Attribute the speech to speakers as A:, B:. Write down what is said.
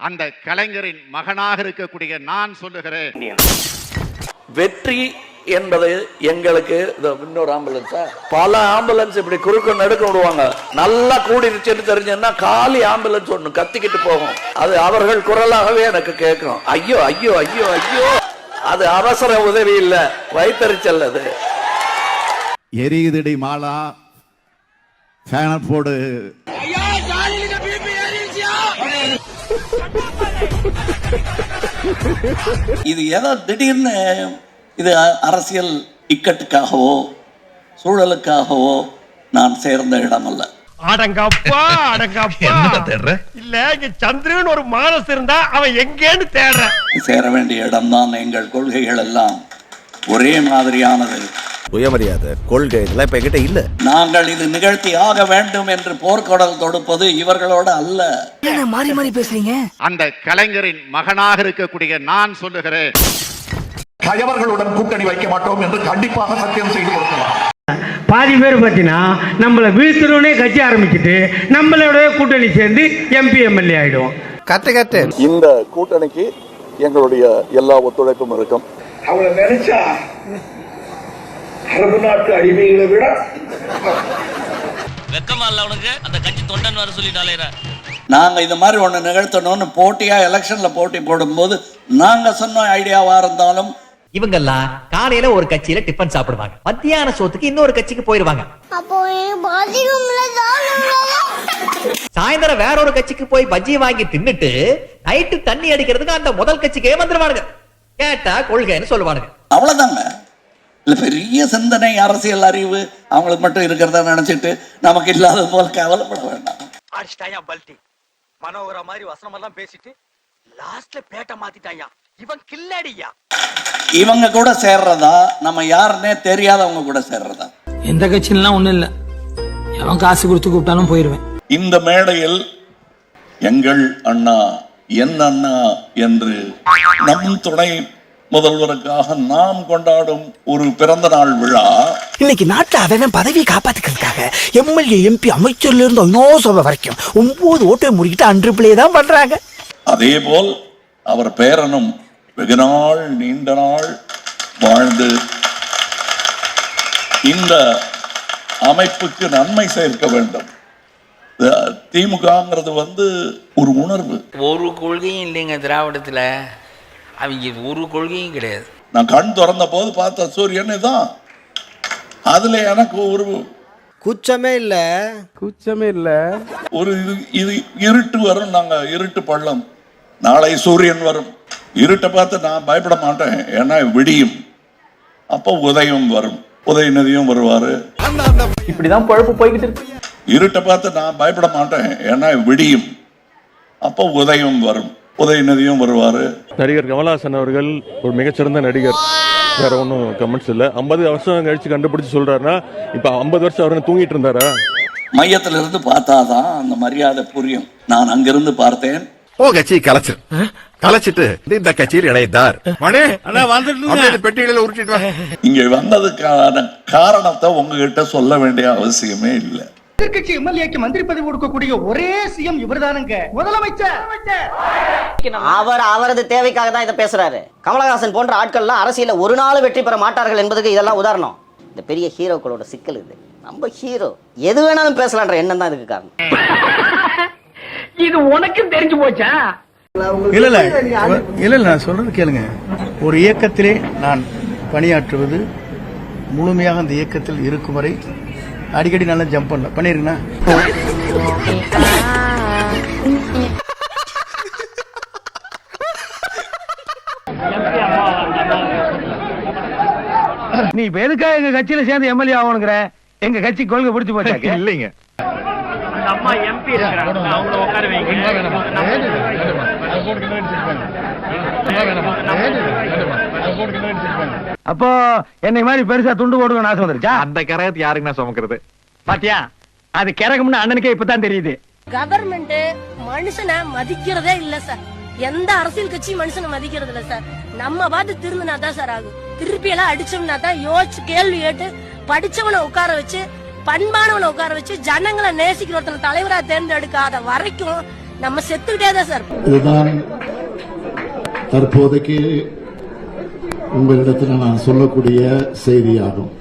A: அந்த கலைஞரின் மகனாக இருக்கக்கூடிய நான் சொல்லுகிறேன்.
B: வெற்றி என்பது எங்களுக்கு இன்னொரு ஆம்புலன்ஸா பல ஆம்புலன்ஸ் இப்படி குறுக்க நடுக்க விடுவாங்க. நல்லா கூடிருச்சுன்னு தெரிஞ்சதுன்னா காலி ஆம்புலன்ஸ் ஒண்ணு கத்திக்கிட்டு போகும். அது அவர்கள் குரலாகவே எனக்கு கேட்கும். ஐயோ ஐயோ ஐயோ ஐயோ! அது அவசர உதவி இல்ல. வைத்தறிச்சல் அது.
C: எரியுதடி மாலா. ஃபேனை போடு.
B: இது ஏதோ திடீர்னு இது அரசியல் இக்கட்டுக்காகவோ சூழலுக்காகவோ நான் சேர்ந்த இடம் அல்ல
D: அடங்கப்பா. அடங்கப்பா இல்ல இங்க சந்திரன் ஒரு மானஸ் இருந்தா அவன் எங்கேன்னு தேடுற.
B: சேர வேண்டிய இடம்தான் எங்கள் கொள்கைகள் எல்லாம். ஒரே மாதிரியானது.
E: சுயமரியாதை கொள்கை இதெல்லாம் இப்ப என்கிட்ட இல்ல.
B: நாங்கள் இது நிகழ்த்தி ஆக வேண்டும் என்று போர்க்கொடல் தொடுப்பது இவர்களோட அல்ல.
F: மாறி மாறி பேசுறீங்க?
A: அந்த கலைஞரின் மகனாக இருக்கக்கூடிய நான் சொல்லுகிறேன்.
G: கயவர்களுடன் கூட்டணி வைக்க மாட்டோம் என்று கண்டிப்பாக சத்தியம் செய்து கொடுக்கலாம்.
D: பாதி பேர் பார்த்தீங்கன்னா நம்மளை வீழ்த்தணும்னே கட்சி ஆரம்பிச்சுட்டு நம்மளோட கூட்டணி சேர்ந்து எம்பி எம்எல்ஏ ஆயிடுவோம்.
E: கட்டு கட்டு
B: இந்த கூட்டணிக்கு எங்களுடைய எல்லா ஒத்துழைப்பும் இருக்கும்.
G: அவளை நினைச்சா அரபு நாட்டு அடிமைகளை விட
H: வெக்கமா இல்ல உனக்கு? அந்த கட்சி தொண்டன் வர சொல்லிட்டாலே
B: நாங்க இந்த மாதிரி ஒண்ணு நிகழ்த்தணும்னு போட்டியா எலெக்ஷன்ல போட்டி போடும்போது நாங்க சொன்ன ஐடியாவா இருந்தாலும்
I: இவங்கெல்லாம் காலையில ஒரு கட்சியில டிஃபன் சாப்பிடுவாங்க. மத்தியான சோத்துக்கு இன்னொரு கட்சிக்கு போயிருவாங்க. சாயந்தரம் வேற ஒரு கட்சிக்கு போய் பஜ்ஜி வாங்கி தின்னுட்டு நைட்டு தண்ணி அடிக்கிறதுக்கு அந்த முதல் கட்சிக்கே வந்துருவானுங்க. கேட்டா கொள்கைன்னு சொல்லுவானுங்க.
B: அவ்வளவுதாங்க. இல்ல பெரிய சிந்தனை அரசியல் அறிவு அவங்களுக்கு மட்டும் இருக்கிறதா நினைச்சிட்டு நமக்கு இல்லாத போல கவலைப்பட வேண்டாம்.
D: அடிச்சிட்டாயா பல்டி மனோகர மாதிரி வசனம் எல்லாம் பேசிட்டு லாஸ்ட்ல பேட்டை மாத்திட்டாயா இவன் கில்லாடியா?
B: இவங்க கூட சேர்றதா? நம்ம யாருன்னே தெரியாதவங்க கூட சேர்றதா?
F: எந்த கட்சியிலாம் ஒண்ணும் இல்ல. எவன் காசு கொடுத்து கூப்பிட்டாலும் போயிருவேன்.
B: இந்த மேடையில் எங்கள் அண்ணா என் அண்ணா என்று நம் துணை முதல்வருக்காக நாம் கொண்டாடும் ஒரு பிறந்த நாள் விழா.
F: இன்னைக்கு நாட்டுல அவன் பதவியை காப்பாத்திக்கிறதுக்காக எம்எல்ஏ எம்பி அமைச்சர்ல இருந்து ஐநோ சபை வரைக்கும் ஒன்பது ஓட்டை முடிக்கிட்டு அன்று பிள்ளையே தான் பண்றாங்க.
B: அதேபோல் அவர் பேரனும் வெகு நாள் நீண்ட நாள் வாழ்ந்து இந்த அமைப்புக்கு நன்மை சேர்க்க வேண்டும். திமுகங்கிறது வந்து ஒரு உணர்வு.
H: ஒரு கொள்கையும் இல்லைங்க திராவிடத்துல. அவங்க ஒரு கொள்கையும் கிடையாது.
B: நான் கண் திறந்த போது பார்த்த சூரியன் தான் அதுல எனக்கு ஒரு
E: குச்சமே இல்ல.
B: ஒரு இது இது இருட்டு வரும். நாங்க இருட்டு பள்ளம். நாளை சூரியன் வரும். இருட்டை பார்த்து நான் பயப்பட மாட்டேன். ஏன்னா விடியும். அப்போ உதயம் வரும். உதயநிதியும் வருவாரு.
I: இப்படிதான் பொழப்பு போய்கிட்டு இருக்கு.
B: இருட்டை பார்த்து நான் பயப்பட மாட்டேன். ஏன்னா விடியும். அப்போ உதயம் வரும். உதயநிதியும் வருவாரு.
J: நடிகர் கமலஹாசன் அவர்கள் ஒரு மிகச்சிறந்த நடிகர். வேற ஒன்றும் கமெண்ட்ஸ் இல்லை. ஐம்பது வருஷம் கழிச்சு கண்டுபிடிச்சு சொல்றாருன்னா இப்போ ஐம்பது வருஷம் அவரு தூங்கிட்டு இருந்தாரா?
B: மையத்துல இருந்து பார்த்தாதான் அந்த மரியாதை புரியும். நான் அங்கிருந்து பார்த்தேன்.
E: ஓ கட்சி கலைச்சிரு கலைச்சிட்டு இந்த கட்சியில் இணைந்தார். மணி பெட்டிகளில் உருட்டிட்டு
B: இங்க வந்ததுக்கான காரணத்தை உங்ககிட்ட சொல்ல வேண்டிய அவசியமே இல்லை.
D: எதிர்கட்சி எம்எல்ஏக்கு மந்திரி பதவி கொடுக்கக்கூடிய ஒரே சிஎம் இவர்தானுங்க. முதலமைச்சர்!
F: அவர் அவரது தேவைக்காக தான் இதை பேசுறாரு. கமலஹாசன் போன்ற ஆட்கள்லாம் அரசியல ஒரு நாள் வெற்றி பெற மாட்டார்கள் என்பதுக்கு இதெல்லாம் உதாரணம். இந்த பெரிய ஹீரோக்களோட சிக்கல் இது. நம்ம ஹீரோ எது வேணாலும் பேசலான்ற எண்ணம் தான் இதுக்கு காரணம்.
D: இது உனக்கும் தெரிஞ்சு போச்சா?
K: இல்ல இல்ல. இல்ல இல்ல நான் சொல்றது கேளுங்க. ஒரு இயக்கத்திலே நான் பணியாற்றுவது முழுமையாக அந்த இயக்கத்தில் இருக்கும் வரை அடிக்கடி நல்லா ஜம்ப் பண்ணல பண்ணிருக்கேனா
D: நீ இப்ப எதுக்காக எங்க கட்சியில சேர்ந்து எம்எல்ஏ ஆகணுங்கிற? எங்க கட்சி கொள்கை பிடிச்சு போச்சாக்கு?
C: இல்லைங்க.
D: அம்மா எம்பி இருக்கிறாங்க. அவங்கள உட்கார அப்போ என்னை மாதிரி பெருசா துண்டு போடுங்க ஆசை வந்துருச்சா?
C: அந்த கரகத்தை யாருங்க நான் சுமக்கிறது?
D: பாத்தியா? அது கிறகும்னு அண்ணனுக்கே இப்பதான் தெரியுது.
F: கவர்மெண்ட் மனுஷனை மதிக்கிறதே இல்ல சார். எந்த அரசியல் கட்சி மனுஷனை மதிக்கிறது இல்ல சார். நம்ம பார்த்து திருந்தினா தான் சார் ஆகும். திருப்பி எல்லாம் அடிச்சோம்னா தான் யோசிச்சு கேள்வி கேட்டு படிச்சவனை உட்கார வச்சு பண்பானவனை உட்கார வச்சு ஜனங்களை நேசிக்கிற ஒருத்தனை தலைவரா தேர்ந்தெடுக்காத வரைக்கும் நம்ம செத்துக்கிட்டே தான் சார்.
C: இதுதான் தற்போதைக்கு உங்களிடத்தில் நான் சொல்லக்கூடிய செய்தியாகும்.